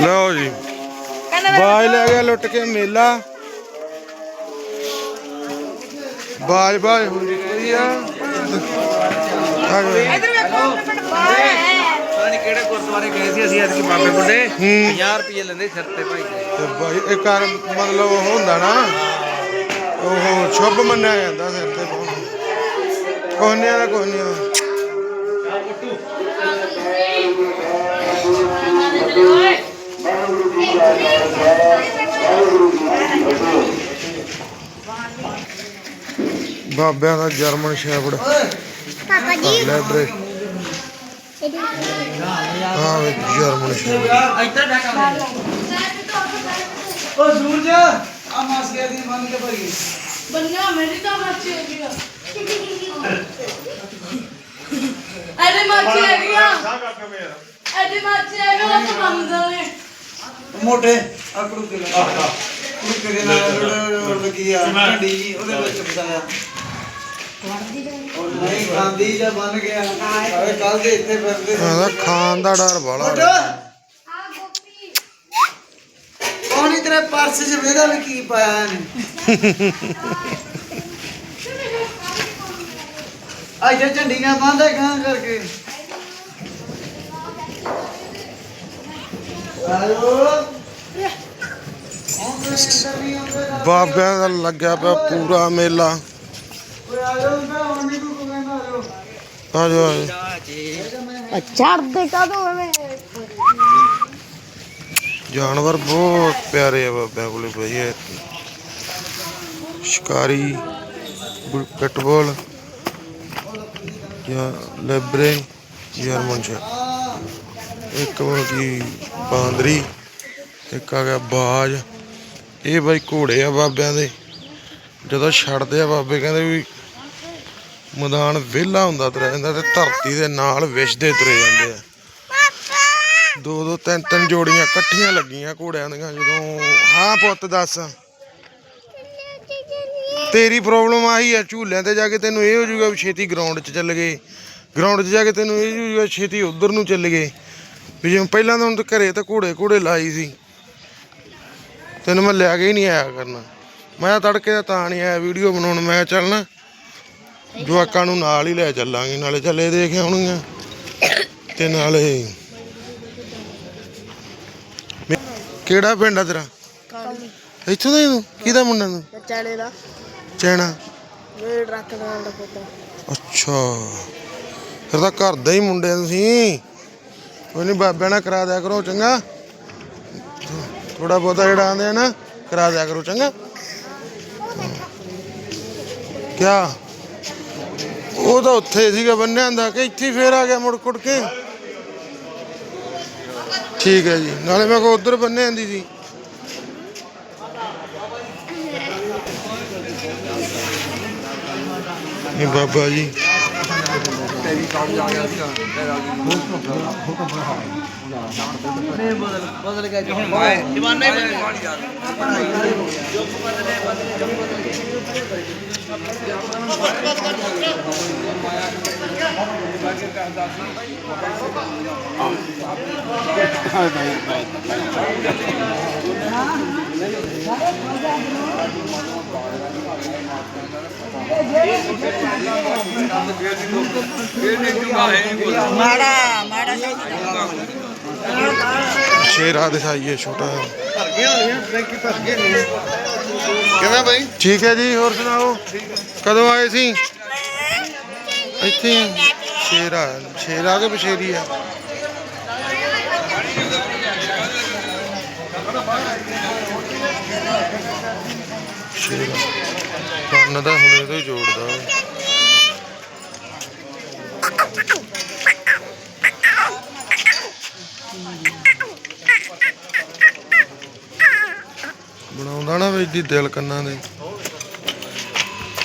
ਲਓ ਜੀ। ਬਾਜ ਲੈ ਗਿਆ ਲੁੱਟ ਕੇ ਮੇਲਾ। ਬਾਜ ਬਾਜ ਹੋ ਜੀ ਵਧੀਆ ਆ। ਗਏ। ਇਧਰ ਵੇਖੋ ਆਪਣੇ ਬਾਹਰ ਹੈ। ਪਤਾ ਨਹੀਂ ਕਿਹੜੇ ਗੁਰਦੁਆਰੇ ਗਏ ਸੀ ਅਸੀਂ ਐਤਕੀ ਬਾਬੇ ਬੁੱਢੇ। ਹੂੰ। 50 ਰੁਪਏ ਲੈਂਦੇ ਸਿਰ ਤੇ ਭਾਈ ਤੇ ਬਾਈ ਇਹ ਕਰ ਮਤਲਬ ਉਹ ਹੁੰਦਾ ਨਾ। ਉਹ ਸ਼ੁਭ ਮੰਨਿਆ ਜਾਂਦਾ ਸਿਰ ਤੇ ਕੋਹਨਿਆ ਦਾ ਕੋਹਨਿਆ। ਬਾਬਿਆਂ ਦਾ ਜਰਮਨ ਸ਼ੈਫਰਡ ਪਾਪਾ ਜੀ। ਲੈਬਰੇ ਹਾਂ ਵੇ ਜਰਮਨ ਸ਼ੈਫਰਡ ਇੱਧਰ ਡਾਕਾ ਓ ਸੂਰਜ ਆ ਮਾਸਕੇ ਦੀ ਬੰਨ ਕੇ ਭਰੀ। ਬੰਨਾ ਮੇਰੀ ਤਾਂ ਮੱਛੀ ਹੈਗੀ ਆ। ਅਰੇ ਮੱਛੀ ਆ। ਅਰੇ ਮੱਛੀ ਆ ਤਾਂ ਬੰਦਾ ਨੇ ਮੋਟੇ ਆ ਕੁੜੂ ਕੇ ਲਾ ਕੁੜੂ ਕੇ ਦੇ ਨਾਲ ਲੱਗੀ ਆ ਢੰਡੀ ਜੀ ਉਹਦੇ ਵਿੱਚ ਫਸਾਇਆ ਉਹ ਨਹੀਂ ਖਾਂਦੀ ਜਾਂ ਬਨ ਗਿਆ। ਅਰੇ ਕੱਲ ਦੇ ਇੱਥੇ ਫਿਰਦੇ ਸੀ। ਇਹਦਾ ਖਾਣ ਦਾ ਡਰ ਬਾਲਾ ਕੌਣੀ ਤੇਰੇ ਪਰਸ 'ਚ ਵੇਦਾ ਵੀ ਕੀ ਪਾਇਆ ਨੇ ਆ ਜੇ ਝੰਡੀਆਂ ਬੰਦੇ ਗਾਂ ਕਰਕੇ। ਆਇਓ ਆਉਂਦੇ ਅੰਦਰ ਨਹੀਂ ਆਉਂਦੇ ਨਾ। ਬਾਬਿਆਂ ਦਾ ਲੱਗਿਆ ਪਿਆ ਪੂਰਾ ਮੇਲਾ ਓਏ ਆਇਓ ਮੈਂ ਹੁਣ ਨਹੀਂ ਕੋਈ ਕਹਿੰਦਾ ਆਇਓ ਆ ਜਾਓ ਆ ਜਾਓ। ਚੜਦੇ ਕਦੋਂ ਐਵੇਂ ਬਾਂਦਰੀ, ਇੱਕ ਆ ਗਿਆ ਬਾਜ। ਇਹ ਬਾਈ ਘੋੜੇ ਆ ਬਾਬਿਆਂ ਦੇ। ਜਦੋਂ ਛੱਡਦੇ ਆ ਬਾਬੇ, ਕਹਿੰਦੇ ਵੀ ਮੈਦਾਨ ਵਿਹਲਾ ਹੁੰਦਾ ਤੁਰਿਆ ਜਾਂਦਾ ਤੇ ਧਰਤੀ ਦੇ ਨਾਲ ਵਿਛਦੇ ਤੁਰੇ ਜਾਂਦੇ ਆ। ਦੋ ਦੋ ਤਿੰਨ ਤਿੰਨ ਜੋੜੀਆਂ ਇਕੱਠੀਆਂ ਲੱਗੀਆਂ ਘੋੜਿਆਂ ਦੀਆਂ, ਜਦੋਂ ਹਾਂ ਪੁੱਤ ਦੱਸ। ਤੇਰੀ ਪ੍ਰੋਬਲਮ ਆਹੀ ਆ, ਝੂਲਿਆਂ ਤੇ ਜਾ ਕੇ ਤੈਨੂੰ ਇਹ ਹੋ ਜਾਊਗਾ ਵੀ ਛੇਤੀ ਗਰਾਊਂਡ 'ਚ ਚੱਲ ਗਏ। ਗਰਾਊਂਡ 'ਚ ਜਾ ਕੇ ਤੈਨੂੰ ਇਹ ਹੋ ਜਾਊਗਾ ਛੇਤੀ ਉਧਰ ਨੂੰ ਚੱਲ ਗਏ। ਵੀ ਜਿਵੇਂ ਪਹਿਲਾਂ ਤਾਂ ਹੁਣ ਘਰੇ ਤਾਂ ਘੋੜੇ ਘੋੜੇ ਲਾਈ ਸੀ। ਤੈਨੂੰ ਮੈਂ ਲਿਆ ਕੇ ਹੀ ਨਹੀਂ ਆਇਆ ਕਰਨਾ। ਮੈਂ ਤੜਕੇ ਦਾ ਤਾਂ ਨਹੀਂ ਆਇਆ ਵੀਡੀਓ ਬਣਾਉਣ ਮੈਂ ਕਿਹਾ ਚੱਲ ਨਾ ਜਵਾਕਾਂ ਨੂੰ ਨਾਲ ਹੀ ਲੈ ਚੱਲਾਂਗੇ ਨਾਲੇ ਚੱਲੇ ਦੇਖ ਆਉਣਗੀਆਂ ਤੇ ਨਾਲੇ ਕਿਹੜਾ ਪਿੰਡ ਆ ਤੇਰਾ? ਇੱਥੋਂ ਦਾ ਹੀ ਤੂੰ? ਕਿਹਦਾ ਮੁੰਡਾ ਤੂੰ? ਚਾਲੇ ਦਾ। ਚੈਣਾ। ਮੇਰੇ ਟਰੱਕ ਦਾ ਪੁੱਤ। ਅੱਛਾ। ਫਿਰ ਤਾਂ ਘਰ ਦਾ ਹੀ ਮੁੰਡੇ ਤੁਸੀਂ। ਕੋਈ ਨਹੀਂ ਬਾਬਿਆਂ ਨਾਲ ਕਰਾ ਦਿਆ ਕਰੋ, ਚੰਗਾ। ਥੋੜਾ ਬਹੁਤਾ ਜਿਹੜਾ ਆਂਦੇ ਆ ਨਾ, ਕਰਾ ਦਿਆ ਕਰੋ, ਚੰਗਾ। ਕਿਆ? ਉਹ ਤਾਂ ਉੱਥੇ ਸੀਗਾ ਬੰਨਿਆਂ ਦਾ, ਕਿ ਇੱਥੇ ਫੇਰ ਆ ਗਿਆ ਮੁੜ ਕੁੜ ਕੇ। ਠੀਕ ਹੈ ਜੀ, ਨਾਲੇ ਮੈਂ ਕੋ ਉਧਰ ਬੰਨੇ ਆਂਦੀ ਸੀ। ਇਹ ਬਾਬਾ ਜੀ। ਬਦਲ ਗਿਆ ਜੀ ਹੁਣ ਮੈਂ ਜਵਾਨਾ ਹੀ ਬਦਲ ਗਿਆ ਮਾੜਾ ਮਾੜਾ ਸ਼ੇਰਾ ਦਿਖਾਈਏ ਛੋਟਾ ਭਰ ਹੋਣੀਆਂ ਟੈਂਕੀ ਭਰ ਗਏ ਨੇ ਕਿਵੇਂ ਬਾਈ? ਠੀਕ ਹੈ ਜੀ ਹੋਰ ਸੁਣਾਓ? ਕਦੋਂ ਆਏ ਸੀ? ਇੱਥੇ ਹੀ। ਸ਼ੇਰਾ ਸ਼ੇਰਾ ਕੇ ਬਸ਼ੇਰੀ ਆ? ਸ਼ੇਰਾ। ਕੰਨ ਦਾ ਹੁਣੇ ਤੋਂ ਹੀ ਜੋੜਦਾ। ਉਹ। ਨਾ ਵੀ ਏਡੀ ਦਿਲ ਕੰਨਾਂ ਦੇ